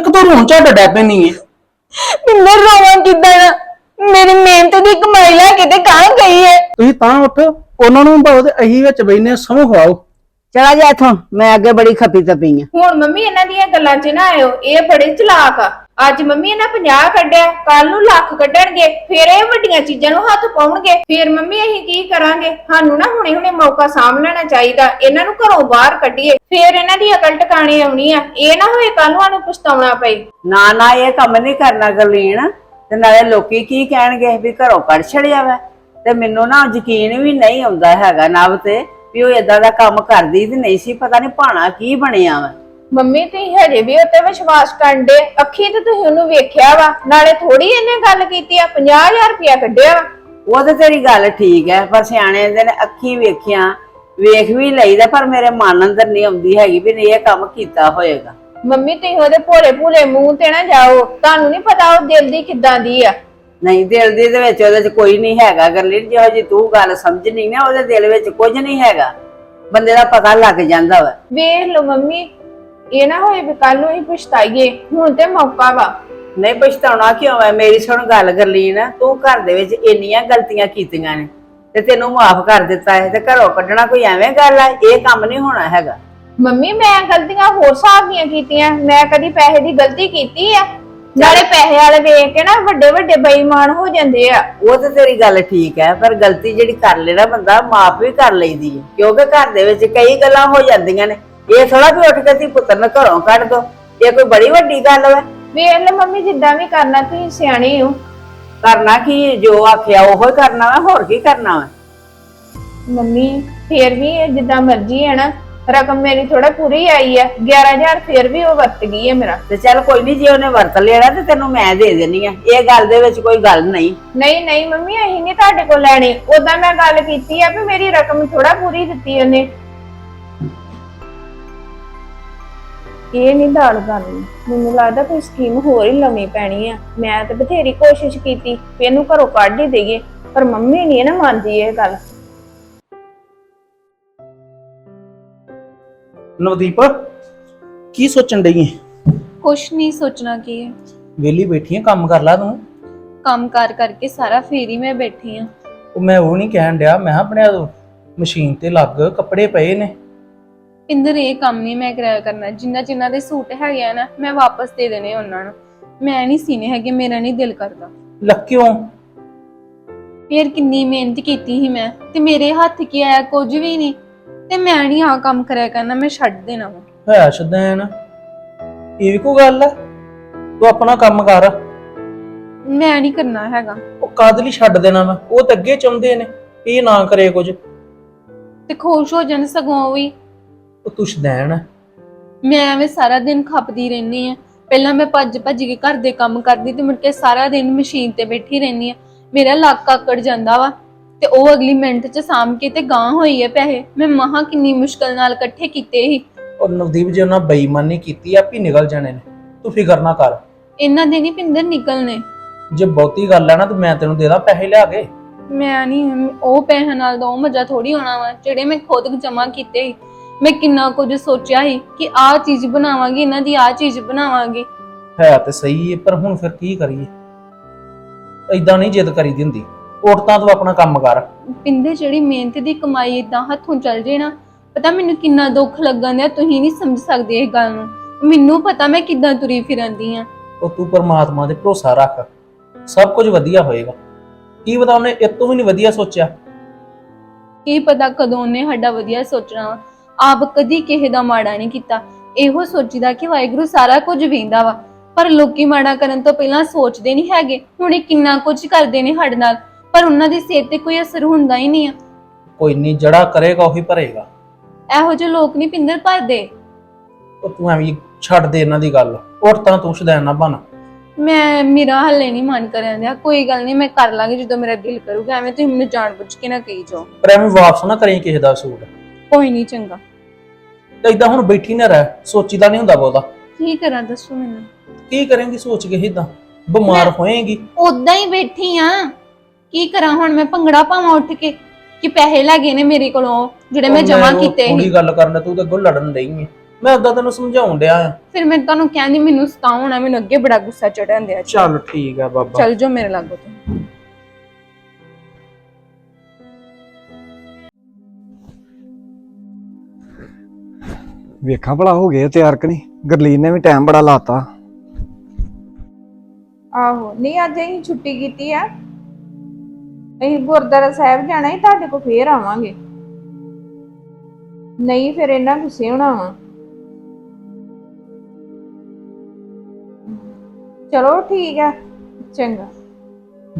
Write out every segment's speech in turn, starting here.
ਇੱਕ ਤਾਂ ਰੋਣ ਝੱਟ ਡੈ ਪੈਣੀ ਹੈ। ਪਿੰਦਰ ਰੋਵਾਂ ਕਿੱਦਾਂ ਨਾ ਮੇਰੀ ਮਿਹਨਤ ਦੀ ਕਮਾਈ ਲੈ ਕੇ ਤੇ ਕਾਂ ਗਈ ਹੈ। ਤੁਸੀਂ ਤਾਂ ਉੱਠ ਉਹਨਾਂ ਨੂੰ ਭਾਉ ਤੇ ਅਹੀ ਵਿੱਚ ਬੈਨੇ ਸਮਝ ਖਵਾਓ। ਚਲਾ ਜਾ ਇੱਥੋਂ ਮੈਂ ਅੱਗੇ ਬੜੀ ਖੱਪੀ ਤਪੀ ਆ ਹੁਣ ਮੰਮੀ ਇਹਨਾਂ ਦੀਆਂ ਗੱਲਾਂ 'ਚ ਨਾ ਆਇਓ ਇਹ ਬੜੇ ਚਲਾਕ ਆ। ਅੱਜ ਮੰਮੀ ਇਹਨਾਂ 50 ਕੱਢਿਆ ਕੱਲ ਨੂੰ ਲੱਖ ਕੱਢਣਗੇ, ਫਿਰ ਇਹ ਵੱਡੀਆਂ ਚੀਜ਼ਾਂ ਨੂੰ ਹੱਥ ਪਾਉਣਗੇ। ਫਿਰ ਮੰਮੀ ਅਸੀਂ ਕੀ ਕਰਾਂਗੇ? ਸਾਨੂੰ ਨਾ ਹੁਣੇ ਹੁਣੇ ਮੌਕਾ ਸਾਂਭ ਲੈਣਾ ਚਾਹੀਦਾ। ਇਹਨਾਂ ਨੂੰ ਘਰੋਂ ਬਾਹਰ ਕੱਢੀਏ। ਫਿਰ ਇਹਨਾਂ ਦੀ ਅਕਲ ਟਿਕਾਣੇ ਆਉਣੀ ਆ। ਇਹ ਨਾ ਹੋਏ ਕੱਲ ਨੂੰ ਸਾਨੂੰ ਪਛਤਾਉਣਾ ਪਏ। ਨਾ ਨਾ, ਇਹ ਕੰਮ ਨਹੀਂ ਕਰਨਾ ਗਲੀਨ ਤੇ ਨਾਲੇ ਲੋਕੀ ਕੀ ਕਹਿਣਗੇ ਵੀ ਘਰੋਂ ਕੱਢ ਛੜਿਆ ਵਾ? ਤੇ ਮੈਨੂੰ ਨਾ ਯਕੀਨ ਵੀ ਨਹੀਂ ਆਉਂਦਾ ਹੈਗਾ ਨਵ ਤੇ, ਵੀ ਉਹ ਇਦਾਂ ਦਾ ਕੰਮ ਕਰਦੀ ਤੇ ਨਹੀਂ ਸੀ। ਪਤਾ ਨਹੀਂ ਭਾਣਾ ਕੀ ਬਣਿਆ ਵਾ। ਮੰਮੀ ਤੁਸੀਂ ਹਜੇ ਵੀ ਉੱਤੇ ਵਿਸ਼ਵਾਸ ਕਰਦੇ ਅੱਖੀ ਤੇ ਤੁਸੀਂ ਉਹਨੂੰ ਵੇਖਿਆ ਵਾ? ਨਾਲੇ ਥੋੜੀ ਇਹਨੇ ਗੱਲ ਕੀਤੀ ਆ 50000 ਰੁਪਇਆ ਕੱਢਿਆ ਵਾ? ਉਹ ਤੇ ਤੇਰੀ ਗੱਲ ਠੀਕ ਹੈ ਪਰ ਸਿਆਣੇ ਦੇ ਨੇ ਅੱਖੀ ਵੇਖਿਆ ਵੇਖ ਵੀ ਲਈਦਾ ਪਰ ਮੇਰੇ ਮਨ ਅੰਦਰ ਨਹੀਂ ਆਉਂਦੀ ਹੈਗੀ ਵੀ ਨਹੀਂ ਇਹ ਕੰਮ ਕੀਤਾ ਹੋਏਗਾ। ਮੰਮੀ ਤੁਸੀਂ ਉਹਦੇ ਭੋਲੇ ਭੂਲੇ ਮੂੰਹ ਤੇ ਨਾ ਜਾਓ। ਤੁਹਾਨੂੰ ਨਹੀਂ ਪਤਾ ਉਹ ਦਿਲ ਦੀ ਕਿੱਦਾਂ ਦੀ ਆ। ਨਹੀਂ ਦਿਲ ਦੀ ਦੇ ਵਿੱਚ ਉਹਦੇ 'ਚ ਕੋਈ ਨਹੀਂ ਹੈਗਾ। ਗਰਲੀਨ ਜਿਹੋ ਜੀ ਤੂੰ ਗੱਲ ਸਮਝਣੀ ਨਾ ਉਹਦੇ ਦਿਲ ਵਿੱਚ ਕੁਝ ਨਹੀਂ ਹੈਗਾ। ਬੰਦੇ ਦਾ ਪਤਾ ਲੱਗ ਜਾਂਦਾ ਵਾ। ਵੇਖ ਲਓ ਮੰਮੀ ਇਹ ਨਾ ਹੋਏ ਵੀ ਕੱਲ ਨੂੰ ਹੀ ਪਛਤਾਈਏ ਹੁਣ ਤੇ ਮੌਕਾ ਵਾ। ਨਹੀਂ ਪਛਤਾਉਣਾ ਕਿਉਂ ਹੈ ਮੇਰੀ ਸੁਣ ਗੱਲ ਗਰਲੀਨ ਤੂੰ ਘਰ ਦੇ ਵਿੱਚ ਇੰਨੀਆਂ ਗਲਤੀਆਂ ਕੀਤੀਆਂ ਨੇ ਤੇ ਤੈਨੂੰ ਮਾਫ ਕਰ ਦਿੱਤਾ ਹੈ ਤੇ ਘਰੋਂ ਕੱਢਣਾ ਕੋਈ ਐਵੇਂ ਗੱਲ ਹੈ ਇਹ ਕੰਮ ਨਹੀਂ ਹੋਣਾ ਹੈਗਾ। ਮੰਮੀ ਮੈਂ ਗਲਤੀਆਂ ਹੋਰ ਹਿਸਾਬ ਦੀਆਂ ਕੀਤੀਆਂ ਮੈਂ ਕਦੀ ਪੈਸੇ ਦੀ ਗਲਤੀ ਕੀਤੀ ਆ? ਨਾਲੇ ਪੈਸੇ ਵਾਲੇ ਵੇਖ ਕੇ ਨਾ ਵੱਡੇ ਵੱਡੇ ਬੇਈਮਾਨ ਹੋ ਜਾਂਦੇ ਆ। ਉਹ ਤੇ ਤੇਰੀ ਗੱਲ ਠੀਕ ਹੈ ਪਰ ਗਲਤੀ ਜਿਹੜੀ ਕਰ ਲੈਣਾ ਬੰਦਾ ਮਾਫ ਵੀ ਕਰ ਲਈਦੀ ਹੈ ਕਿਉਂਕਿ ਘਰ ਦੇ ਵਿੱਚ ਕਈ ਗੱਲਾਂ ਹੋ ਜਾਂਦੀਆਂ ਨੇ। ਇਹ ਥੋੜਾ ਵੀ ਉੱਠ ਕੇ ਤੀ ਪੁੱਤਰ ਨੂੰ ਘਰੋਂ ਕੱਢ ਦੋ। ਇਹ ਕੋਈ ਬੜੀ ਵੱਡੀ ਗੱਲ ਹੈ ਵੇਖ ਲਓ ਮੰਮੀ ਜਿੱਦਾਂ ਵੀ ਕਰਨਾ ਤੁਸੀਂ ਸਿਆਣੇ ਹੋ। ਕਰਨਾ ਕੀ? ਜੋ ਆਖਿਆ ਉਹੋ ਹੀ ਕਰਨਾ ਵਾ ਹੋਰ ਕੀ ਕਰਨਾ ਵਾ? ਮੰਮੀ ਫੇਰ ਵੀ ਇਹ ਜਿੱਦਾਂ ਮਰਜ਼ੀ ਹੈ ਨਾ। ਰਕਮ ਮੇਰੀ ਥੋੜਾ ਪੂਰੀ ਆਈ ਆ। 11000 ਫੇਰ ਵੀ ਉਹ ਵਰਤ ਗਈ ਹੈ ਮੇਰਾ। ਤੇ ਚੱਲ ਕੋਈ ਨਹੀਂ ਜੇ ਉਹਨੇ ਵਰਤ ਲੈਣਾ ਤੇ ਤੈਨੂੰ ਮੈਂ ਦੇ ਦੇਣੀ ਆ। ਇਹ ਗੱਲ ਦੇ ਵਿੱਚ ਕੋਈ ਗੱਲ ਨਹੀਂ। ਨਹੀਂ ਨਹੀਂ ਮੰਮੀ ਅਸੀਂ ਨਹੀਂ ਤੁਹਾਡੇ ਕੋਲ ਲੈਣੇ। ਉਦਾਂ ਮੈਂ ਗੱਲ ਕੀਤੀ ਆ ਵੀ ਮੇਰੀ ਰਕਮ ਥੋੜਾ ਪੂਰੀ ਦਿੱਤੀ ਉਹਨੇ। ਇਹ ਨਹੀਂ ਦਾਲ ਕਰਨੀ ਮੈਨੂੰ ਲੱਗਦਾ ਕੋਈ ਸਕੀਮ ਹੋਰ ਹੀ ਲਾਉਣੀ ਪੈਣੀ ਆ। ਮੈਂ ਤਾਂ ਬਥੇਰੀ ਕੋਸ਼ਿਸ਼ ਕੀਤੀ ਵੀ ਇਹਨੂੰ ਘਰੋਂ ਕੱਢ ਹੀ ਦੇਈਏ ਪਰ ਮੰਮੀ ਨਹੀਂ ਨਾ ਮੰਨਦੀ ਇਹ ਗੱਲ। ਨਵਦੀਪ ਕੀ ਸੋਚਣ ਡਈ ਹੈ ਕੁਛ ਨਹੀਂ ਸੋਚਣਾ ਕੀ ਹੈ ਵਿਹਲੀ ਬੈਠੀ ਹੈ ਕੰਮ ਕਰ ਲਾ ਤੂੰ। ਕੰਮ ਕਾਰ ਕਰਕੇ ਸਾਰਾ ਫੇਰੀ ਮੈਂ ਬੈਠੀ ਆ। ਉਹ ਮੈਂ ਉਹ ਨਹੀਂ ਕਹਿਣ ਡਿਆ ਮੈਂ ਕਿਹਾ ਆਪਣੇ ਮਸ਼ੀਨ ਤੇ ਲੱਗ ਕੱਪੜੇ ਪਏ ਨੇ। ਇੰਦਰ ਇਹ ਕੰਮ ਨਹੀਂ ਮੈਂ ਕਰਾਇਆ ਕਰਨਾ ਜਿੰਨਾ ਜਿੰਨਾ ਦੇ ਸੂਟ ਹੈਗੇ ਆ ਨਾ ਮੈਂ ਵਾਪਸ ਦੇ ਦੇਣੇ ਉਹਨਾਂ ਨੂੰ। ਮੈਂ ਨਹੀਂ ਸੀਨੇ ਹੈਗੇ ਮੇਰਾ ਨਹੀਂ ਦਿਲ ਕਰਦਾ। ਲੱਗ ਕਿਉਂ? ਫੇਰ ਕਿੰਨੀ ਮਿਹਨਤ ਕੀਤੀ ਸੀ ਮੈਂ ਤੇ ਮੇਰੇ ਹੱਥ ਕੀ ਆਇਆ ਕੁਝ ਵੀ ਨਹੀਂ ਤੇ ਮੈਂ ਨਹੀਂ ਆ ਕੰਮ ਕਰਿਆ ਕਰਨਾ ਮੈਂ ਛੱਡ ਦੇਣਾ ਵਾ। ਹੈ ਸ਼ਦੈਨ ਇਹ ਵੀ ਕੋਈ ਗੱਲ ਹੈ ਤੂੰ ਆਪਣਾ ਕੰਮ ਕਰ। ਮੈਂ ਨਹੀਂ ਕਰਨਾ ਹੈਗਾ। ਉਹ ਕਾਦ ਲਈ ਛੱਡ ਦੇਣਾ ਵਾ? ਉਹ ਤਾਂ ਅੱਗੇ ਚਾਹੁੰਦੇ ਨੇ ਇਹ ਨਾ ਕਰੇ ਕੁਝ। ਤੇ ਖੁਸ਼ ਹੋ ਜਾਣ ਸਗੋਂ ਵੀ। ਉਹ ਤੂੰ ਸ਼ਦੈਨ ਹੈ ਮੈਂ ਐਵੇਂ ਸਾਰਾ ਦਿਨ ਖਪਦੀ ਰਹਿੰਦੀ ਆ ਪਹਿਲਾਂ ਮੈਂ ਭੱਜ ਭੱਜ ਕੇ ਘਰ ਦੇ ਕੰਮ ਕਰਦੀ ਤੇ ਮੁੜ ਕੇ ਸਾਰਾ ਦਿਨ ਮਸ਼ੀਨ ਤੇ ਬੈਠੀ ਰਹਿੰਦੀ ਆ ਮੇਰਾ ਲੱਕ ਆਕੜ ਜਾਂਦਾ ਵਾ ਤੇ ਉਹ ਅਗਲੀ ਮਿੰਟ ਚ ਸਾਂਭ ਕੇ ਤੇ ਗਾਂ ਹੋਈ ਐ ਪੈਸੇ। ਮੈਂ ਮਹਾ ਕਿੰਨੀ ਮੁਸ਼ਕਲ ਨਾਲ ਇਕੱਠੇ ਕੀਤੇ ਸੀ। ਔਰ ਨਵਦੀਪ ਜੀ ਉਹਨਾਂ ਬੇਈਮਾਨੀ ਕੀਤੀ ਆਪੀ ਨਿਕਲ ਜਾਣੇ ਨੇ। ਤੂੰ ਫਿਕਰ ਨਾ ਕਰ। ਇਹਨਾਂ ਦੇ ਨਹੀਂ ਪਿੰਦਰ ਨਿਕਲਨੇ ਜੇ ਬਹੁਤੀ ਗੱਲ ਹੈ ਨਾ ਤੇ ਮੈਂ ਤੈਨੂੰ ਦੇ ਦਾਂ ਪੈਸੇ ਲਿਆ ਕੇ। ਮੈਂ ਨਹੀਂ ਉਹ ਪੈਸੇ ਨਾਲ ਉਹ ਮਜ਼ਾ ਥੋੜੀ ਆਉਣਾ ਵਾ ਜਿਹੜੇ ਮੈਂ ਖੁਦ ਜਮਾ ਕੀਤੇ ਸੀ। ਮੈਂ ਕਿੰਨਾ ਕੁਝ ਸੋਚਿਆ ਸੀ ਕਿ ਆਹ ਚੀਜ਼ ਬਣਾਵਾਂਗੀ ਇਹਨਾਂ ਦੀ ਆਹ ਚੀਜ਼ ਬਣਾਵਾਂਗੀ। ਹੈ ਤੇ ਸਹੀ ਹੈ ਪਰ ਹੁਣ ਫਿਰ ਕੀ ਕਰੀਏ? ਏਦਾਂ ਨਹੀਂ ਜਿੱਦ ਕਰੀਦੀ ਹੁੰਦੀ। ਉੱਠ ਤਾਂ ਤੂੰ ਆਪਣਾ ਕੰਮ ਕਰ। ਪਿੰਦੇ ਜਿਹੜੀ ਮਿਹਨਤ ਦੀ ਕਮਾਈ ਇਦਾਂ ਹੱਥੋਂ ਚੱਲ ਜੇ ਨਾ ਪਤਾ ਮੈਨੂੰ ਕਿੰਨਾ ਦੁੱਖ ਲੱਗਣ ਦਿਆ ਤੁਸੀਂ ਨਹੀਂ ਸਮਝ ਸਕਦੇ ਇਹ ਗੱਲ ਨੂੰ। ਮੈਨੂੰ ਪਤਾ ਮੈਂ ਕਿੱਦਾਂ ਤੁਰੀ ਫਿਰੰਦੀ ਆ। ਉਹ ਤੂੰ ਪਰਮਾਤਮਾ ਤੇ ਭਰੋਸਾ ਰੱਖ। ਸਭ ਕੁਝ ਵਧੀਆ ਹੋਏਗਾ। ਕੀ ਪਤਾ ਉਹਨੇ ਇਹ ਤੋਂ ਵੀ ਨਹੀਂ ਵਧੀਆ ਸੋਚਿਆ? ਕੀ ਪਤਾ ਕਦੋਂ ਉਹਨੇ ਸਾਡਾ ਵਧੀਆ ਸੋਚਣਾ ਵਾ। ਆਪ ਕਦੀ ਕਿਸੇ ਦਾ ਮਾੜਾ ਨਹੀਂ ਕੀਤਾ। ਇਹੋ ਸੋਚੀਦਾ ਕਿ ਵਾਹਿਗੁਰੂ ਸਾਰਾ ਕੁਝ ਵੇਂਦਾ ਵਾ। ਪਰ ਲੋਕੀ ਮਾੜਾ ਕਰਨ ਤੋਂ ਪਹਿਲਾਂ ਸੋਚਦੇ ਨਹੀਂ ਹੈਗੇ। ਹੁਣ ਇਹ ਕਿੰਨਾ ਕੁਝ ਕਰਦੇ ਨੇ ਸਾਡੇ ਨਾਲ। ਪਰ ਉਹਨਾਂ ਦੀ ਸਿਹਤ ਤੇ ਕੋਈ ਅਸਰ ਹੁੰਦਾ ਹੀ ਨਹੀਂ ਆ। ਕੋਈ ਨਹੀਂ ਜੜਾ ਕਰੇਗਾ ਉਹੀ ਭਰੇਗਾ। ਇਹੋ ਜਿਹੇ ਲੋਕ ਨਹੀਂ ਪਿੰਦਰ ਭਰਦੇ। ਉਹ ਤੂੰ ਐਵੇਂ ਹੀ ਛੱਡ ਦੇ ਇਹਨਾਂ ਦੀ ਗੱਲ। ਉੱਠ ਤਾਂ ਤੂੰ ਸ਼ਦੈਨ ਨਾ ਬਣ। ਮੈਂ ਮੇਰਾ ਹੱਲੇ ਨਹੀਂ ਮਨ ਕਰਨ ਦਿਆ। ਕੋਈ ਗੱਲ ਨਹੀਂ ਮੈਂ ਕਰ ਲਾਂਗੀ ਜਦੋਂ ਮੇਰਾ ਦਿਲ ਕਰੂਗਾ। ਐਵੇਂ ਤੁਸੀਂ ਮੈਨੂੰ ਜਾਣ ਬੁੱਝ ਕੇ ਨਾ ਕਹੀ ਜਾਓ। ਪਰ ਐਵੇਂ ਵਾਪਸ ਨਾ ਕਰੀਂ ਕਿਸੇ ਦਾ ਸੂਟ। ਕੋਈ ਨਹੀਂ ਚੰਗਾ। ਤੇ ਏਦਾਂ ਹੁਣ ਬੈਠੀ ਨਾ ਰਹਿ ਸੋਚੀਦਾ ਨਹੀਂ ਹੁੰਦਾ ਬਹੁਤਾ। ਕੀ ਕਰਾਂ ਦੱਸੋ ਮੈਨੂੰ। ਕੀ ਕਰੇਂਗੀ ਸੋਚ ਕੇ ਇਦਾਂ ਬਿਮਾਰ ਹੋਏਗੀ। ਉਦਾਂ ਹੀ ਬੈਠੀ ਆ। ਕੀ ਕਰਾਂ ਹੁਣ ਮੈਂ ਭੰਗੜਾ ਪਾਵਾਂ ਉੱਠ ਕੇ। ਕਿ ਪੈਸੇ ਲੱਗੇ ਨੇ ਮੇਰੇ ਕੋਲੋਂ ਜਿਹੜੇ ਮੈਂ ਜਮਾ ਕੀਤੇ ਸੀ। ਥੋੜੀ ਗੱਲ ਕਰਨ ਤੂੰ ਤਾਂ ਅੱਗੋਂ ਲੜਨ ਰਹੀ ਹੈ ਮੈਂ ਉਦਾਂ ਤੈਨੂੰ ਸਮਝਾਉਣ ਡਿਆ ਆ। ਫਿਰ ਮੈਂ ਤੁਹਾਨੂੰ ਕਹਿੰਦੀ ਮੈਨੂੰ ਸਤਾਉਣਾ ਮੈਨੂੰ ਅੱਗੇ ਬੜਾ ਗੁੱਸਾ ਚੜਨ ਦਿਆ ਚੱਲ ਠੀਕ ਆ ਬਾਬਾ। ਚੱਲ ਜੋ ਮੇਰੇ ਲਾਗੋ ਤੋਂ। ਵੇਖਾਂ ਭਲਾ ਹੋ ਗਏ ਆ ਤਿਆਰ ਕਿ ਨਹੀਂ? ਗਰਲੀਨ ਨੇ ਵੀ ਟਾਈਮ ਬੜਾ ਲਾਤਾ। ਆਹੋ ਨਹੀਂ ਅੱਜ ਅਸੀਂ ਛੁੱਟੀ ਕੀਤੀ ਆ। ਅਸੀਂ ਗੁਰਦੁਆਰਾ ਸਾਹਿਬ ਜਾਣਾ ਹੀ ਤੁਹਾਡੇ ਕੋਲ ਫੇਰ ਆਵਾਂਗੇ। ਨਹੀਂ ਫਿਰ ਇਹਨਾਂ ਗੁੱਸੇ ਹੋਣਾ ਵਾ। ਚਲੋ ਠੀਕ ਆ ਚੰਗਾ।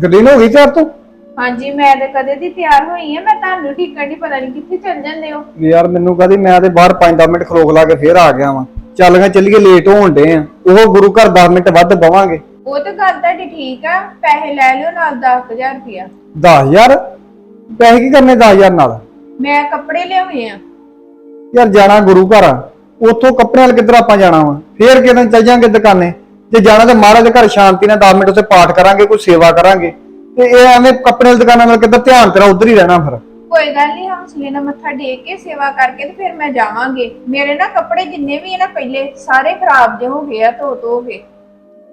ਗਰਲੀਨ ਹੋ ਗਈ ਤਿਆਰ ਤੂੰ? ਹਾਂਜੀ ਮੈਂ ਤਾਂ ਕਦੇ ਦੀ ਤਿਆਰ ਹੋਈ ਆ ਮੈਂ ਤੁਹਾਨੂੰ ਠੀਕਣ ਦੀ ਪਤਾ ਨਹੀਂ ਕਿੱਥੇ ਚੱਲ ਜਾਂਦੇ ਹੋ। ਯਾਰ ਮੈਨੂੰ ਕਹਦੀ ਮੈਂ ਤੇ ਬਾਹਰ 5-10 ਮਿੰਟ ਖਲੋਕ ਲਾ ਕੇ ਫੇਰ ਆ ਗਿਆ ਵਾਂ। ਚੱਲ ਗਾ ਚੱਲੀਏ ਲੇਟ ਹੋਣ ਡੇ ਆ। ਉਹ ਗੁਰੂ ਘਰ 10 ਮਿੰਟ ਵੱਧ ਬਵਾਂਗੇ। ਉਹ ਤਾਂ ਗੱਲ ਤੁਹਾਡੀ ਠੀਕ ਆ ਪੈਸੇ ਲੈ ਲਿਓ ਨਾਲ 10000 ਰੁਪਇਆ। 10000 ਪੈਸੇ ਕੀ ਕਰਨੇ 10000 ਨਾਲ? ਮੈਂ ਕੱਪੜੇ ਲਿਆਉਣੇ ਆ। ਯਾਰ ਜਾਣਾ ਗੁਰੂ ਘਰ ਆ। ਉੱਥੋਂ ਕੱਪੜਿਆਂ ਵਾਲ ਕਿੱਧਰ ਆਪਾਂ ਜਾਣਾ ਵਾ? ਫੇਰ ਕਿਤੇ ਚੱਲ ਜਾਾਂਗੇ ਦੁਕਾਨੇ? ਜੇ ਜਾਣਾ ਤੇ ਮਹਾਰਾਜ ਦੇ ਘਰ ਸ਼ਾਂਤੀ ਨਾਲ 10 ਮਿੰਟ ਉੱਥੇ ਪਾਠ ਕਰਾਂਗੇ ਕੋਈ ਸੇਵਾ ਕਰਾਂਗੇ। ਤੇ ਇਹ ਐਵੇਂ ਕੱਪੜੇ ਵਾਲੀ ਦੁਕਾਨਾਂ ਨਾਲ ਕਿੱਧਰ ਧਿਆਨ ਤੇਰਾ ਉਧਰ ਹੀ ਰਹਿਣਾ ਫਿਰ? ਕੋਈ ਗੱਲ ਨਹੀਂ ਹੌਸਲੇ ਨਾਲ ਮੱਥਾ ਟੇਕ ਕੇ ਸੇਵਾ ਕਰਕੇ ਤੇ ਫਿਰ ਮੈਂ ਜਾਵਾਂਗੇ। ਮੇਰੇ ਨਾ ਕੱਪੜੇ ਜਿੰਨੇ ਵੀ ਨਾ ਪਹਿਲੇ ਸਾਰੇ ਖਰਾਬ ਜੇ ਹੋ ਗਏ ਆ ਧੋ ਧੋ ਕੇ।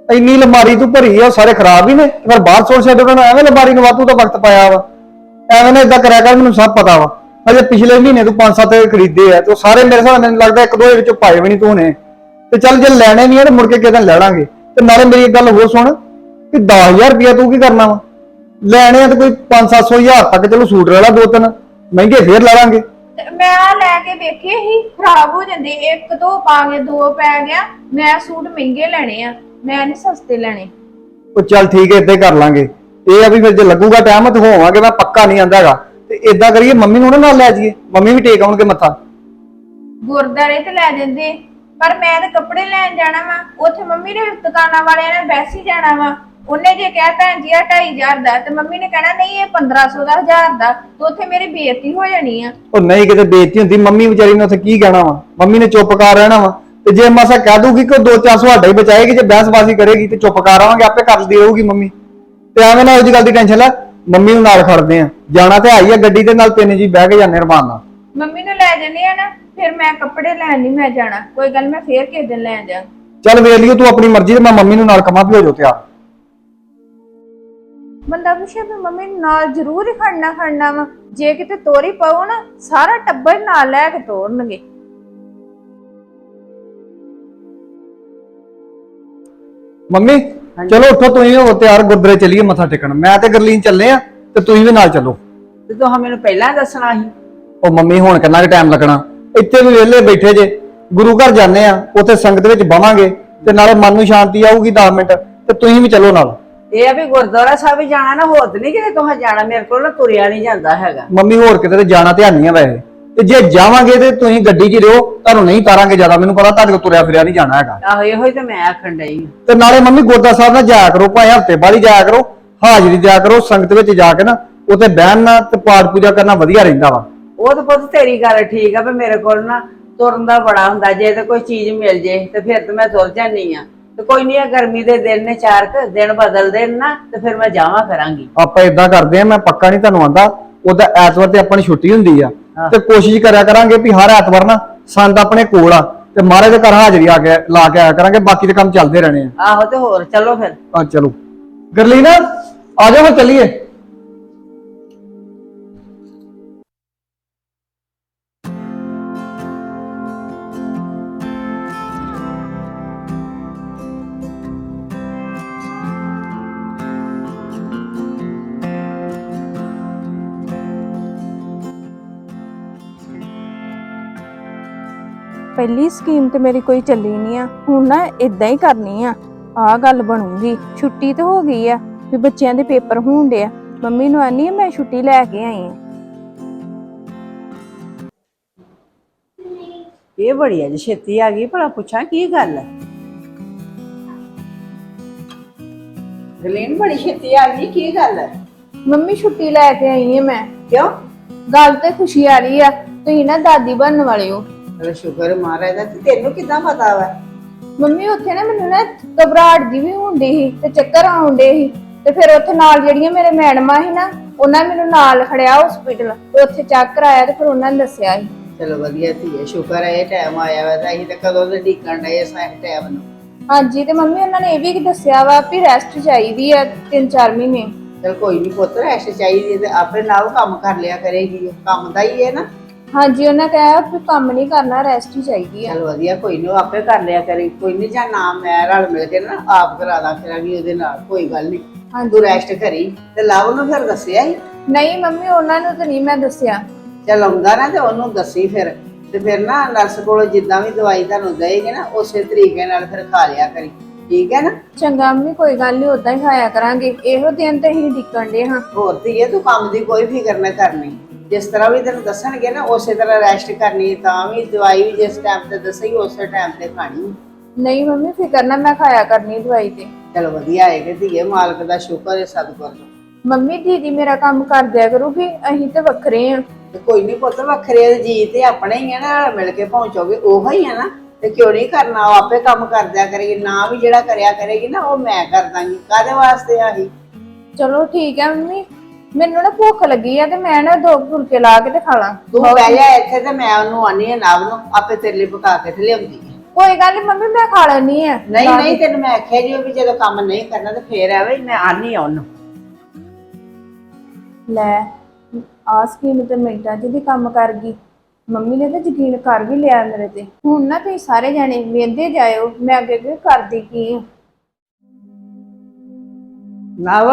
ਇੰਨੀ ਲਮਾਰੀ ਤੂੰ ਭਰੀ ਆ ਸਾਰੇ ਖਰਾਬ ਹੀ ਨੇ। ਤੇ ਫਿਰ ਬਾਹਰ ਸੁੱਟ ਛੱਡ ਉਹਨਾਂ ਐਵੇਂ ਲਮਾਰੀ ਨੂੰ ਵਾਧੂ ਦਾ ਵਕਤ ਪਾਇਆ ਵਾ। ਐਵੇਂ ਨਾ ਇਦਾਂ ਕਰਿਆ ਕਰ ਮੈਨੂੰ ਸਭ ਪਤਾ ਵਾ। ਅਜੇ ਪਿਛਲੇ ਮਹੀਨੇ ਤੂੰ ਪੰਜ ਸੱਤ ਖਰੀਦੇ ਆ ਤੇ ਉਹ ਸਾਰੇ ਮੇਰੇ ਹਿਸਾਬ ਨਾਲ ਮੈਨੂੰ ਲੱਗਦਾ ਇੱਕ ਦੋ ਦੇ ਵਿੱਚੋਂ ਪਾਏ ਵੀ ਨਹੀਂ ਤੂੰ ਨੇ ਤੇ ਚੱਲ ਜੇ ਲੈਣੇ ਨਹੀਂ ਆ ਤੇ ਮੁੜ ਕੇ ਕਿਦਾਂ ਲੈ ਲਾਂਗੇ। ਤੇ ਨਾਲੇ ਮੇਰੀ ਇੱਕ ਗੱਲ ਹੋਰ ਸੁਣ ਕਿ 10000 ਰੁਪਇਆ ਤੂੰ ਕੀ ਕਰਨਾ ਵਾ? ਲੈਣੇ ਆ ਤੇ ਕੋਈ 5-700 ਹਜ਼ਾਰ ਤੱਕ ਚਲੋ ਸੂਟ ਲੈ ਲਾ ਦੋ ਤਿੰਨ ਮਹਿੰਗੇ ਫੇਰ ਲੈ ਲਾਂਗੇ। ਤੇ ਮੈਂ ਆ ਲੈ ਕੇ ਵੇਖੇ ਹੀ ਖਰਾਬ ਹੋ ਜਾਂਦੇ ਇੱਕ ਦੋ ਪਾ ਕੇ ਦੋ ਪੈ ਗਿਆ ਮੈਂ ਸੂਟ ਮਹਿੰਗੇ ਲੈਣੇ ਆ ਮੈਂ ਨਹੀਂ ਸਸਤੇ ਲੈਣੇ। ਉਹ ਚੱਲ ਠੀਕ ਹੈ ਏਦਾਂ ਹੀ ਕਰ ਲਾਂਗੇ। ਇਹ ਆ ਵੀ ਫਿਰ ਜੇ ਲੱਗੂਗਾ ਟਾਈਮ ਤੇ ਹੋਵਾਂਗੇ ਮੈਂ ਪੱਕਾ ਨਹੀਂ ਆਂਦਾ ਹੈਗਾ। ਤੇ ਏਦਾਂ ਕਰੀਏ ਮੰਮੀ ਨੂੰ ਨਾ ਨਾਲ ਲੈ ਜਾਈਏ ਮੰਮੀ ਵੀ ਟੇਕ ਆਉਣਗੇ ਮੱਥਾ। ਗੁਰਦਾਰੇ ਤੇ ਲੈ ਜਾਂਦੇ ਪਰ ਮੈਂ ਤਾਂ ਕੱਪੜੇ ਲੈਣ ਜਾਣਾ ਵਾ ਉੱਥੇ ਮੰਮੀ ਨੇ ਦੁਕਾਨਾਂ ਵਾਲਿਆਂ ਨੇ ਵੈਸੀ ਜਾਣਾ ਵਾ। ਉਹਨੇ ਜੇ ਕਿਹਾ ਭੈਣ ਜੀ ਆ 2500 ਦਾ ਤੇ ਮੰਮੀ ਨੇ ਕਹਿਣਾ ਨਹੀਂ ਇਹ 1500 ਦਾ 1000 ਦਾ ਤੇ ਉੱਥੇ ਮੇਰੀ ਬੇਇੱਜ਼ਤੀ ਹੋ ਜਾਣੀ ਆ। ਉਹ ਨਹੀਂ ਕਿਤੇ ਬੇਇੱਜ਼ਤੀ ਹੁੰਦੀ ਮੰਮੀ ਵਿਚਾਰੀ ਨੇ ਉੱਥੇ ਕੀ ਕਹਿਣਾ ਵਾ? ਮੰਮੀ ਨੇ ਚੁੱਪ ਕਰ ਰਹਿਣਾ ਵਾ। ਤੇ ਜੇ ਮਾਸਾ ਕਹਿ ਦੂਗੀ ਕਿ ਉਹ ਦੋ ਚਾਰ ਤੁਹਾਡਾ ਹੀ ਬਚਾਏਗੀ ਜੇ ਬਹਿਸਬਾਜ਼ੀ ਕਰੇਗੀ ਤੇ ਚੁੱਪ ਕਰ ਆਵਾਂਗੇ ਆਪੇ ਕਰਦੀ ਰਹੂਗੀ ਮੰਮੀ। ਤੇ ਐਵੇਂ ਨਾ ਉਹਦੀ ਗੱਲ ਦੀ ਟੈਨਸ਼ਨ ਲੈ ਮੰਮੀ ਨੂੰ ਨਾਲ ਖੜਦੇ ਆ। ਜਾਣਾ ਤੇ ਆਈ ਆ ਗੱਡੀ ਦੇ ਨਾਲ ਤਿੰਨ ਜੀ ਬਹਿ ਕੇ ਜਾਂਦੇ ਰਮਾਨ ਨਾਲ ਮੰਮੀ ਨੂੰ ਲੈ ਜਾਂਦੇ ਆ ਨਾ ਫਿਰ ਮੈਂ ਕੱਪੜੇ ਲੈਣ ਨਹੀਂ ਮੈਂ ਜਾਣਾ। ਕੋਈ ਗੱਲ ਮੈਂ ਫੇਰ ਕਿਸੇ ਦਿਨ ਲੈ ਜਾ। ਚੱਲ ਵੇਖ ਲਿਓ ਤੂੰ ਆਪਣੀ ਮਰਜ਼ੀ ਤੇ ਮੈਂ ਮੰਮੀ ਨੂੰ ਨਾਲ ਕਮਾ ਜਾਓ ਤਿਆਰ। ਬੰਦਾ ਪੁੱਛੇ ਵੀ ਮੰਮੀ ਨਾਲ ਜ਼ਰੂਰ ਹੀ ਖੜਨਾ ਖੜਨਾ ਵਾ। ਜੇ ਕਿਤੇ ਤੋਰੀ ਪਾਓ ਨਾ ਸਾਰਾ ਟੱਬਰ ਨਾਲ ਲੈ ਕੇ ਤੋਰਨਗੇ। ਮੰਮੀ ਚਲੋ ਉੱਠੋ ਤੁਸੀਂ ਹੋ ਤਿਆਰ ਗੁਰਦੁਆਰੇ ਚੱਲੀਏ ਮੱਥਾ ਟੇਕਣ। ਮੈਂ ਤੇ ਗਰਲੀਨ ਚੱਲੇ ਆ ਤੇ ਤੁਸੀਂ ਵੀ ਨਾਲ ਚੱਲੋ। ਤੇ ਤੂੰ ਮੈਨੂੰ ਪਹਿਲਾਂ ਦੱਸਣਾ ਸੀ। ਉਹ ਮੰਮੀ ਹੁਣ ਕਿੰਨਾ ਕੁ ਟਾਈਮ ਲੱਗਣਾ? ਇੱਥੇ ਵੀ ਵਿਹਲੇ ਬੈਠੇ ਜੇ। ਗੁਰੂ ਘਰ ਜਾਂਦੇ ਆ ਉੱਥੇ ਸੰਗਤ ਵਿੱਚ ਬਵਾਂਗੇ ਤੇ ਨਾਲੇ ਮਨ ਨੂੰ ਸ਼ਾਂਤੀ ਆਊਗੀ 10 ਮਿੰਟ ਤੇ ਤੁਸੀਂ ਵੀ ਚੱਲੋ ਨਾਲ। ਇਹ ਆ ਵੀ ਗੁਰਦੁਆਰਾ ਸਾਹਿਬ ਹੀ ਜਾਣਾ ਨਾ ਹੋਰ ਤੇ ਨਹੀਂ ਕਿਤੇ ਤੁਹਾਂ ਜਾਣਾ ਮੇਰੇ ਕੋਲ ਨਾ ਤੁਰਿਆ ਨਹੀਂ ਜਾਂਦਾ ਹੈਗਾ। ਮੰਮੀ ਹੋਰ ਕਿਤੇ ਤੇ ਜਾਣਾ ਧਿਆਨ ਨਹੀਂ ਆ ਵੈਸੇ। ਤੇ ਜੇ ਜਾਵਾਂਗੇ ਤੇ ਤੁਸੀਂ ਗੱਡੀ 'ਚ ਹੀ ਰਹੋ ਤੁਹਾਨੂੰ ਨਹੀਂ ਤਾਰਾਂਗੇ ਜ਼ਿਆਦਾ ਮੈਨੂੰ ਪਤਾ ਤੁਹਾਡੇ ਕੋਲ ਤੁਰਿਆ ਫਿਰਿਆ ਨਹੀਂ ਜਾਣਾ ਹੈਗਾ। ਆਹੋ ਇਹੋ ਹੀ ਤੇ ਮੈਂ ਆਖਣ ਡਈ ਆਂ। ਤੇ ਨਾਲੇ ਮੰਮੀ ਗੋਦਾ ਸਾਹਿਬ ਨਾਲ ਜਾਇਆ ਕਰੋ ਭਾਵੇਂ ਹਫ਼ਤੇ ਬਾਅਦ ਹੀ ਜਾਇਆ ਕਰੋ ਹਾਜ਼ਰੀ ਦਿਆ ਕਰੋ ਸੰਗਤ ਵਿੱਚ ਜਾ ਕੇ ਨਾ ਉੱਥੇ ਬਹਿਣਾ ਤੇ ਪਾਠ ਪੂਜਾ ਕਰਨਾ ਵਧੀਆ ਰਹਿੰਦਾ ਵਾ। ਉਹ ਤਾਂ ਪੁੱਤ ਤੇਰੀ ਗੱਲ ਠੀਕ ਆ ਵੀ ਮੇਰੇ ਕੋਲ ਨਾ ਤੁਰਨ ਦਾ ਬੜਾ ਹੁੰਦਾ ਜੇ ਤੇ ਕੋਈ ਚੀਜ਼ ਮਿਲ ਜੇ ਤੇ ਫਿਰ ਤੇ ਮੈਂ ਤੁਰ ਜਾਨੀ ਆ ਤੇ ਕੋਈ ਨਹੀਂ ਆ ਗਰਮੀ ਦੇ ਦਿਨ ਨੇ ਚਾਰ ਕੁ ਦਿਨ ਬਦਲਦੇ ਨੇ ਨਾ ਤੇ ਫਿਰ ਮੈਂ ਜਾਵਾਂ ਕਰਾਂਗੀ। ਆਪਾਂ ਇਦਾਂ ਕਰਦੇ ਆ ਮੈਂ ਪੱਕਾ ਨਹੀਂ ਤੁਹਾਨੂੰ ਆਂਦਾ ਉਹਦਾ ਐਤਵਾਰ ਤੇ ਆਪਾਂ ਨੂੰ ਛੁੱਟੀ ਹੁੰਦੀ ਆ ਤੇ ਕੋਸ਼ਿਸ਼ ਕਰਿਆ ਕਰਾਂਗੇ ਵੀ ਹਰ ਐਤਵਾਰ ਨਾ ਸੰਦ ਆਪਣੇ ਕੋਲ ਆ ਤੇ ਮਹਾਰਾਜ ਦੇ ਘਰ ਹਾਜ਼ਰੀ ਆ ਕੇ ਲਾ ਕੇ ਆਇਆ ਕਰਾਂਗੇ ਬਾਕੀ ਦੇ ਕੰਮ ਚੱਲਦੇ ਰਹਿਣੇ ਆ। ਆਹੋ ਤੇ ਹੋਰ ਚਲੋ ਫਿਰ। ਆ ਚਲੋ। ਗਰਲੀਨਾ ਆ ਜਾਓ ਫਿਰ ਚੱਲੀਏ। ਪਹਿਲੀ ਸਕੀਮ ਤੇ ਮੇਰੀ ਕੋਈ ਚੱਲੀ ਨਹੀਂ ਆ। ਹੁਣ ਨਾ ਇਦਾਂ ਹੀ ਕਰਨੀ ਆ। ਆ ਗੱਲ ਬਣੂਗੀ। ਛੁੱਟੀ ਤੇ ਹੋ ਗਈ ਆ ਵੀ ਬੱਚਿਆਂ ਦੇ ਪੇਪਰ ਹੋਣ ਡੇ ਆ। ਮੰਮੀ ਨੂੰ ਆਨੀ ਆ ਮੈਂ ਛੁੱਟੀ ਲੈ ਕੇ ਆਈ ਆ। ਇਹ ਬੜੀ ਅੱਜ ਛੇਤੀ ਆ ਗਈ ਭਲਾ ਪੁੱਛਾਂ ਕੀ ਗੱਲ ਹੈ ਗਲੀਨ ਬੜੀ ਛੇਤੀ ਆ ਗਈ ਕੀ ਗੱਲ ਹੈ ਮੰਮੀ ਛੁੱਟੀ ਲੈ ਕੇ ਆਈ ਆ ਮੈਂ। ਕਿਉਂ? ਗੱਲ ਤੇ ਖੁਸ਼ੀ ਆ ਰਹੀ ਆ। ਤੁਸੀਂ ਨਾ ਦਾਦੀ ਬਣਨ ਵਾਲੇ ਹੋ। ਸ਼ੁਕਰ ਮਹਾਰਾਜ ਦਾ ਤੇ ਤੈਨੂੰ ਕਿਦਾਂ ਪਤਾ ਵਾ? ਮੰਮੀ ਉੱਥੇ ਨਾ ਮੈਨੂੰ ਨਾ ਘਬਰਾਹਟ ਜੀ ਵੀ ਹੁੰਦੀ ਸੀ ਤੇ ਚੱਕਰ ਆਉਂਦੇ ਸੀ। ਤੇ ਫਿਰ ਉੱਥੇ ਨਾਲ ਜਿਹੜੀਆਂ ਮੇਰੇ ਮੈਡਮਾਂ ਸੀ ਨਾ ਉਹਨਾਂ ਨੇ ਮੈਨੂੰ ਨਾਲ ਖੜਿਆ ਹਸਪੀਟਲ ਤੇ ਉੱਥੇ ਚੈੱਕ ਕਰਾਇਆ ਤੇ ਫਿਰ ਉਹਨਾਂ ਨੇ ਦੱਸਿਆ ਸੀ। ਚਲੋ ਵਧੀਆ ਧੀਏ ਸ਼ੁਕਰ ਹੈ ਇਹ ਟਾਈਮ ਆਇਆ ਵਾ ਤਾਂ ਅਸੀਂ ਤਾਂ ਕਦੋਂ ਦੇ ਢੀਕਣ ਡਏ ਸਾਂ ਟਾਈਮ ਨੂੰ। ਹਾਂਜੀ ਤੇ ਮੰਮੀ ਉਹਨਾਂ ਨੇ ਇਹ ਵੀ ਦੱਸਿਆ ਵਾ ਵੀ ਰੈਸਟ ਚਾਹੀਦੀ ਆ 3-4 ਮਹੀਨੇ। ਚਲ ਕੋਈ ਨਹੀਂ ਪੁੱਤ ਰੈਸਟ ਚਾਹੀਦੀ ਹੈ ਤੇ ਆਪੇ ਨਾਲ ਕੰਮ ਕਰ ਲਿਆ ਕਰੇਗੀ ਕੰਮ ਦਾ ਹੀ ਹੈ ਨਾ। ਹਾਂਜੀ ਉਹਨਾਂ ਕਿਹਾ ਵੀ ਕੰਮ ਨਹੀਂ ਕਰਨਾ ਰੈਸਟ ਹੀ ਚਾਹੀਦੀ ਆ। ਚਲ ਵਧੀਆ ਕੋਈ ਨਹੀਂ ਆਪੇ ਕਰ ਲਿਆ ਕਰੇ। ਕੋਈ ਨਹੀਂ ਜਾਂ ਨਾਮ ਮੈਂ ਰਲ ਮਿਲ ਕੇ ਨਾ ਆਪ ਕਰਾ ਦਾਂ ਕਰਾਂਗੀ ਉਹਦੇ ਨਾਲ ਕੋਈ ਗੱਲ ਨਹੀਂ ਹਾਂਜੀ। ਤੂੰ ਰੈਸਟ ਕਰੀ ਤੇ ਲਵ ਨੂੰ ਫਿਰ ਦੱਸਿਆ ਹੀ? ਨਹੀਂ ਮੰਮੀ ਉਹਨਾਂ ਨੂੰ ਤਾਂ ਨਹੀਂ ਮੈਂ ਦੱਸਿਆ। ਚੱਲ ਆਉਂਦਾ ਨਾ ਤੇ ਉਹਨੂੰ ਦੱਸੀ ਫਿਰ। ਤੇ ਫਿਰ ਨਾ ਨਰਸ ਕੋਲੋਂ ਜਿੱਦਾਂ ਵੀ ਦਵਾਈ ਤੁਹਾਨੂੰ ਦੇਏਗੇ ਨਾ ਉਸੇ ਤਰੀਕੇ ਨਾਲ ਫਿਰ ਖਾ ਲਿਆ ਕਰੀ। ਠੀਕ ਹੈ ਨਾ? ਚੰਗਾ ਮੰਮੀ ਕੋਈ ਗੱਲ ਨਹੀਂ ਉਦਾਂ ਹੀ ਖਾਇਆ ਕਰਾਂਗੇ। ਇਹੋ ਦਿਨ ਤੇ ਹੀ ਡਿੱਕਣ ਦੇ ਹਾਂ। ਹੋਰ ਧੀਏ ਤੂੰ ਕੰਮ ਦੀ ਕੋਈ ਫਿਕਰ ਨਾ ਕਰਨੀ। ਜਿਸ ਤਰ੍ਹਾਂ ਵੀ ਤੈਨੂੰ ਦੱਸਣਗੇ ਨਾ ਉਸੇ ਤਰ੍ਹਾਂ ਰੈਸਟ ਕਰਨੀ ਤਾਂ ਵੀ ਦਵਾਈ ਵੀ ਜਿਸ ਟਾਈਮ ਤੇ ਦੱਸੇਗੀ ਉਸੇ ਟਾਈਮ ਤੇ ਖਾਣੀ। ਨਹੀਂ ਮੰਮੀ ਫਿਕਰ ਨਾ ਮੈਂ ਖਾਇਆ ਕਰਨੀ ਦਵਾਈ ਤੇ। ਚਲ ਵਧੀਆ ਹੈ ਕਿ ਧੀਏ ਮਾਲਕ ਦਾ ਸ਼ੁਕਰ ਹੈ ਸਤਿਗੁਰ ਦਾ। ਮੰਮੀ ਦੀਦੀ ਮੇਰਾ ਕੰਮ ਕਰ ਦਿਆ ਕਰੂਗੀ ਅਸੀਂ ਤੇ ਵੱਖਰੇ ਆ ਤੇ ਕੋਈ ਨਹੀਂ ਪੁੱਤ ਵੱਖਰੇ ਜੀ ਤੇ ਆਪਣੇ ਹੀ ਆ ਨਾ ਰਲ ਮਿਲ ਕੇ ਪਹੁੰਚੋਗੇ ਉਹੋ ਹੀ ਆ ਨਾ। ਤੇ ਕਿਉਂ ਨਹੀਂ ਕਰਨਾ ਉਹ ਆਪੇ ਕੰਮ ਕਰਦਿਆ ਕਰੇਗੀ ਨਾ ਵੀ ਜਿਹੜਾ ਕਰਿਆ ਕਰੇਗੀ ਨਾ ਉਹ ਮੈਂ ਕਰ ਦਾਂਗੀ। ਕਾਦੇ ਵਾਸਤੇ ਆਹੀ ਚਲੋ ਠੀਕ ਹੈ ਮੰਮੀ। ਮੈਨੂੰ ਨਾ ਭੁੱਖ ਲੱਗੀ ਆ ਤੇ ਮੈਂ ਨਾ ਦੋ ਫੁਲਕੇ ਲਾ ਕੇ ਤੇ ਖਾ ਲਾਂ। ਤੂੰ ਬਹਿ ਜਾ ਇੱਥੇ ਤੇ ਮੈਂ ਉਹਨੂੰ ਆਨੀ ਆ ਨਵ ਨੂੰ ਆਪੇ ਤੇਰੇ ਲਈ ਪਕਾ ਕੇ ਤੇ ਲਿਆਉਂਦੀ ਆ। ਕੋਈ ਗੱਲ ਨਹੀਂ ਮੰਮੀ ਮੈਂ ਖਾ ਲੈਣੀ ਆ। ਨਹੀਂ ਨਹੀਂ ਤੈਨੂੰ ਮੈਂ ਆਖਿਆ ਜੀ ਵੀ ਜਦੋਂ ਕੰਮ ਨਹੀਂ ਕਰਨਾ ਤੇ ਫੇਰ ਆਵੇ ਮੈਂ ਆਨੀ ਆ ਉਹਨੂੰ। ਲੈ ਆ ਸਕੀਮ ਤੇ ਮਿੰਟਾਂ 'ਚ ਦੀ ਕੰਮ ਕਰ ਗਈ। ਮੰਮੀ ਨੇ ਤਾਂ ਯਕੀਨ ਕਰ ਵੀ ਲਿਆ ਮੇਰੇ ਤੇ। ਹੁਣ ਨਾ ਤੁਸੀਂ ਸਾਰੇ ਜਾਣੇ ਵੇਂਦੇ ਜਾਇਓ ਮੈਂ ਅੱਗੇ ਅੱਗੇ ਕਰਦੀ ਕੀ ਆ। ਨਵ?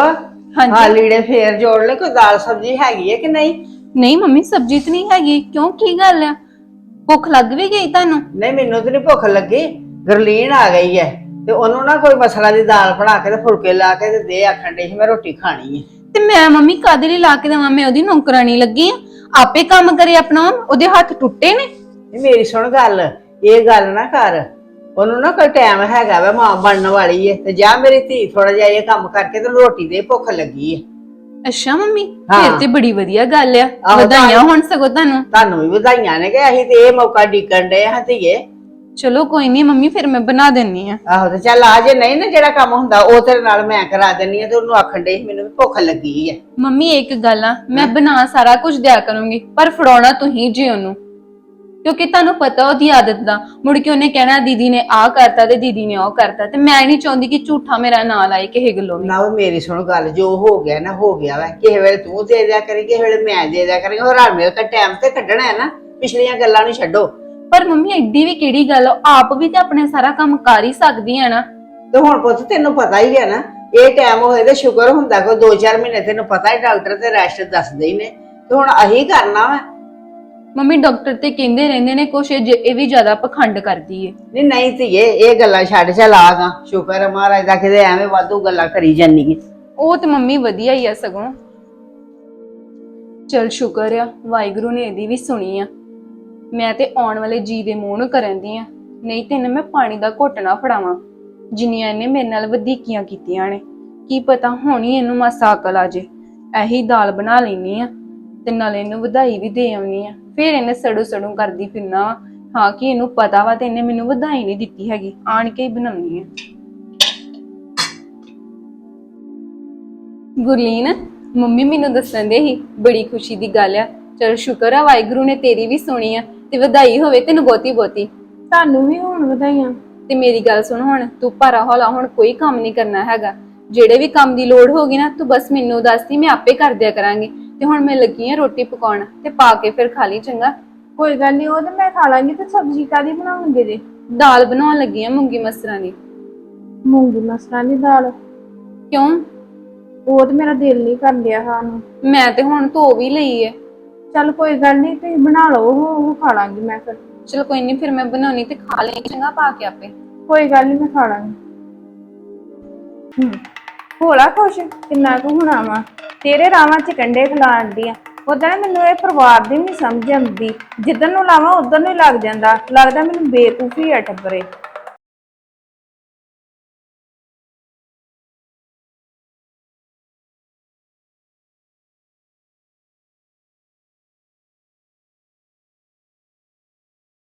ਹਾਂ ਲੀੜੇ ਫੇਰ ਜੋੜ ਲੈ ਕੋਈ ਦਾਲ ਸਬਜ਼ੀ ਹੈਗੀ ਹੈ ਕਿ ਨਹੀਂ? ਨਹੀਂ ਮੰਮੀ ਸਬਜ਼ੀ ਤਾਂ ਨਹੀਂ ਹੈਗੀ। ਕਿਉਂ? ਕੀ ਗੱਲ ਆ? ਭੁੱਖ ਲੱਗ ਵੀ ਗਈ ਤੁਹਾਨੂੰ? ਨਹੀਂ ਮੈਨੂੰ ਤੇ ਨਹੀਂ ਭੁੱਖ ਲੱਗੀ। ਗਰਲੀਨ ਆ ਗਈ ਹੈ ਤੇ ਉਹਨੂੰ ਨਾ ਕੋਈ ਮਸਲਾ ਦੀ ਦਾਲ ਬਣਾ ਕੇ ਤੇ ਫੁਲਕੇ ਲਾ ਕੇ ਤੇ ਦੇ ਆਖਣ ਡਈ ਸੀ ਮੈਂ ਰੋਟੀ ਖਾਣੀ ਹੈ। ਤੇ ਮੈਂ ਮੰਮੀ ਕਾਦੇ ਲਈ ਲਾ ਕੇ ਦੇਵਾਂ? ਮੈਂ ਉਹਦੀ ਨੌਕਰਾਨੀ ਲੱਗੀ ਆ ਆਪੇ ਕੰਮ ਕਰੇ ਆਪਣਾ ਉਹਦੇ ਹੱਥ ਟੁੱਟੇ ਨੇ। ਇਹ ਮੇਰੀ ਸੁਣ ਗੱਲ ਇਹ ਗੱਲ ਨਾ ਕਰ। ਉਹਨੂੰ ਨਾ ਕੋਈ ਟਾਈਮ ਹੈਗਾ ਵਾ ਮਾਂ ਬਣਨ ਵਾਲੀ ਹੈ ਤੇ ਜਾ ਮੇਰੀ ਧੀ ਥੋੜਾ ਜਿਹਾ ਇਹ ਕੰਮ ਕਰਕੇ ਤੇ ਰੋਟੀ ਦੇ ਭੁੱਖ ਲੱਗੀ ਹੈ ਅੱਛਾ ਮੰਮੀ ਹਾਂ। ਫਿਰ ਤੇ ਬੜੀ ਵਧੀਆ ਗੱਲ ਆ। ਆਹੋ, ਵਧਾਈਆਂ ਹੁਣ ਸਗੋਂ ਤੁਹਾਨੂੰ। ਤੁਹਾਨੂੰ ਵੀ ਵਧਾਈਆਂ ਨੇ ਕਿ ਅਸੀਂ ਤੇ ਇਹ ਮੌਕਾ ਡੀਕਣ ਡਏ ਹਾਂ ਧੀਏ। ਚਲੋ ਕੋਈ ਨਹੀਂ ਮੰਮੀ ਫਿਰ ਮੈਂ ਬਣਾ ਦਿੰਨੀ ਆ। ਆਹੋ ਤੇ ਚੱਲ ਆ ਜੇ ਨਹੀਂ ਨਾ ਜਿਹੜਾ ਕੰਮ ਹੁੰਦਾ ਉਹ ਤੇਰੇ ਨਾਲ ਮੈਂ ਕਰਾ ਦਿੰਨੀ ਆ ਤੇ ਉਹਨੂੰ ਆਖਣ ਡਈ ਸੀ, ਮੈਨੂੰ ਵੀ ਭੁੱਖ ਲੱਗੀ ਹੈ ਮੰਮੀ ਇੱਕ ਗੱਲ ਆ ਮੈਂ ਬਣਾ ਸਾਰਾ ਕੁਝ ਦਿਆ ਕਰੂੰਗੀ ਪਰ ਫੜਾਉਣਾ ਤੁਸੀਂ ਜੀ ਉਹਨੂੰ। ਕਿਉਂਕਿ ਤੁਹਾਨੂੰ ਪਤਾ ਉਹਦੀ ਆਦਤ ਦਾ। ਮੁੜ ਕੇ ਉਹਨੇ ਕਹਿਣਾ ਦੀਦੀ ਨੇ ਆਹ ਕਰਤਾ ਤੇ ਦੀਦੀ ਨੇ ਉਹ ਕਰਤਾ। ਤੇ ਮੈਂ ਨਹੀਂ ਚਾਹੁੰਦੀ ਕਿ ਝੂਠਾ ਮੇਰਾ ਨਾਂ ਲਾਏ ਕਿਸੇ ਗੱਲੋਂ ਵੀ। ਨਾ ਉਹ ਮੇਰੀ ਸੁਣ ਗੱਲ ਜੋ ਹੋ ਗਿਆ ਨਾ ਹੋ ਗਿਆ ਵਾ। ਕਿਸੇ ਵੇਲੇ ਤੂੰ ਦੇ ਦਿਆ ਕਰੇ ਕਿਸੇ ਵੇਲੇ ਮੈਂ ਦੇ ਦਿਆ ਕਰਾਂਗੀ ਉਹ ਰਲ ਮਿਲ ਕੇ ਟਾਈਮ ਤੇ ਕੱਢਣਾ ਹੈ ਨਾ। ਪਿਛਲੀਆਂ ਗੱਲਾਂ ਨੂੰ ਛੱਡੋ। ਪਰ ਮੰਮੀ ਐਡੀ ਵੀ ਕਿਹੜੀ ਗੱਲ ਆ, ਆਪ ਵੀ ਤੇ ਆਪਣੇ ਸਾਰਾ ਕੰਮ ਕਰ ਹੀ ਸਕਦੀ ਆ ਨਾ। ਤੇ ਹੁਣ ਪੁੱਤ ਤੈਨੂੰ ਪਤਾ ਹੀ ਹੈ ਨਾ ਇਹ ਟਾਈਮ ਹੋਏ ਤੇ ਸ਼ੁਕਰ ਹੁੰਦਾ ਕੋਈ 2-4 ਮਹੀਨੇ ਤੈਨੂੰ ਪਤਾ ਹੀ ਡਾਕਟਰ ਤੇ ਰੈਸਟ ਦੱਸਦੇ ਹੀ ਨੇ। ਤੇ ਹੁਣ ਅਹੀਂ ਕਰਨਾ ਵਾ। ਮੰਮੀ ਡਾਕਟਰ ਤੇ ਕਹਿੰਦੇ ਰਹਿੰਦੇ ਨੇ ਕੁਛ ਇਹ ਜ- ਇਹ ਵੀ ਜ਼ਿਆਦਾ ਪਖੰਡ ਕਰਦੀ ਏ। ਨਹੀਂ ਨਹੀਂ ਧੀਏ ਇਹ ਗੱਲਾਂ ਛੱਡ ਚੱਲ ਗਾ ਸ਼ੁਕਰ ਹੈ ਮਹਾਰਾਜ ਦਾ ਕਿਤੇ ਐਵੇਂ ਵਾਧੂ ਗੱਲਾਂ ਕਰੀ ਜਾਂਦੀ ਹੈ ਉਹ ਤੇ ਮੰਮੀ ਵਧੀਆ ਹੀ ਆ ਸਗੋਂ। ਚਲ ਸ਼ੁਕਰ ਆ ਵਾਹਿਗੁਰੂ ਨੇ ਇਹਦੀ ਵੀ ਸੁਣੀ ਆ। ਮੈਂ ਤੇ ਆਉਣ ਵਾਲੇ ਜੀ ਦੇ ਮੂੰਹ ਨੂੰ ਕਰਨ ਦੀ ਆ। ਨਹੀਂ ਤੇ ਇਹਨੇ ਮੈਂ ਪਾਣੀ ਦਾ ਘੁੱਟ ਨਾ ਫੜਾਵਾਂ। ਜਿੰਨੀਆਂ ਇਹਨੇ ਮੇਰੇ ਨਾਲ ਵਧੀਕੀਆਂ ਕੀਤੀਆਂ ਨੇ। ਕੀ ਪਤਾ ਹੋਣੀ ਇਹਨੂੰ ਮਾਸਾ ਅਕਲ ਆ ਜੇ। ਇਹੀ ਦਾਲ ਬਣਾ ਲੈਣੀ ਆ ਤੇ ਨਾਲੇ ਇਹਨੂੰ ਵਧਾਈ ਵੀ ਦੇ ਆਉਣੀ ਆ। ਫਿਰ ਇਹਨੇ ਸੜੂ ਸੜੂ ਕਰਦੀ ਫਿਰਨਾ ਵਾ। ਹਾਂ ਕਿ ਇਹਨੂੰ ਪਤਾ ਵਾ ਤੇ ਇਹਨੇ ਮੈਨੂੰ ਵਧਾਈ ਨਹੀਂ ਦਿੱਤੀ ਹੈਗੀ। ਆਣ ਕੇ ਹੀ ਬਣਾਉਣੀ ਆ। ਗੁਰਲੀਨ ਮੰਮੀ ਮੈਨੂੰ ਦੱਸਣ ਦੇ ਹੀ ਬੜੀ ਖੁਸ਼ੀ ਦੀ ਗੱਲ ਆ। ਚਲ ਸ਼ੁਕਰ ਆ ਵਾਹਿਗੁਰੂ ਨੇ ਤੇਰੀ ਵੀ ਸੁਣੀ ਆ ਤੇ ਵਧਾਈ ਹੋਵੇ ਤੈਨੂੰ ਬਹੁਤੀ ਬਹੁਤੀ। ਤੁਹਾਨੂੰ ਵੀ ਹੁਣ ਵਧਾਈਆਂ। ਤੇ ਮੇਰੀ ਗੱਲ ਸੁਣ ਹੁਣ ਤੂੰ ਭਾਰਾ ਹੌਲਾ ਹੁਣ ਕੋਈ ਕੰਮ ਨਹੀਂ ਕਰਨਾ ਹੈਗਾ। ਜਿਹੜੇ ਵੀ ਕੰਮ ਦੀ ਲੋੜ ਹੋਗੀ ਨਾ ਤੂੰ ਬਸ ਮੈਨੂੰ ਦੱਸਦੀ ਮੈਂ ਆਪੇ ਕਰ ਦਿਆ ਕਰਾਂਗੀ। ਤੇ ਹੁਣ ਮੈਂ ਲੱਗੀ ਆ ਰੋਟੀ ਪਕਾਉਣ ਤੇ ਪਾ ਕੇ ਫਿਰ ਖਾ ਲਈ ਚੰਗਾ। ਕੋਈ ਗੱਲ ਨਹੀਂ ਉਹ ਤੇ ਮੈਂ ਖਾ ਲਾਂਗੀ ਤੇ ਸਬਜ਼ੀ ਕਾਦੀ ਬਣਾਉਂਗੇ ਜੇ? ਦਾਲ ਬਣਾਉਣ ਲੱਗੀ ਆ ਮੂੰਗੀ ਮਸਰਾਂ ਦੀ। ਮੂੰਗੀ ਮਸਰਾਂ ਦੀ ਦਾਲ? ਕਿਉਂ? ਉਹ ਤੇ ਮੇਰਾ ਦਿਲ ਨਹੀਂ ਕਰ ਲਿਆ ਖਾਣ ਨੂੰ। ਮੈਂ ਤੇ ਹੁਣ ਧੋ ਵੀ ਲਈ ਏ ਚੱਲ ਕੋਈ ਗੱਲ ਨਹੀਂ ਤੁਸੀਂ ਬਣਾ ਲਓ ਉਹ ਉਹ ਖਾ ਲਾਂਗੀ ਮੈਂ ਫਿਰ। ਚਲ ਕੋਈ ਨਹੀਂ ਫਿਰ ਮੈਂ ਬਣਾਉਣੀ ਤੇ ਖਾ ਲਈ ਚੰਗਾ ਪਾ ਕੇ ਆਪੇ। ਕੋਈ ਗੱਲ ਨਹੀਂ ਮੈਂ ਖਾ ਲਾਂਗੀ। ਹੂੰ। ਹੋਲਾ ਖੁਸ਼ ਕਿੰਨਾ ਕੁ ਹੋਣਾ ਵਾ ਤੇਰੇ ਰਾਵਾਂ ਚ ਕੰਡੇ ਖਲਾਣ ਦੀ ਆ। ਉਦਾਂ ਨਾ ਮੈਨੂੰ ਇਹ ਪਰਿਵਾਰ ਦੀ ਨਹੀਂ ਸਮਝ ਆਉਂਦੀ। ਜਿੱਦਨ ਨੂੰ ਲਾਵਾਂ, ਉਧਰ ਨੂੰ ਹੀ ਲੱਗ ਜਾਂਦਾ। ਲੱਗਦਾ ਮੈਨੂੰ ਬੇਕੂਫੀ ਆ ਟੱਬਰੇ।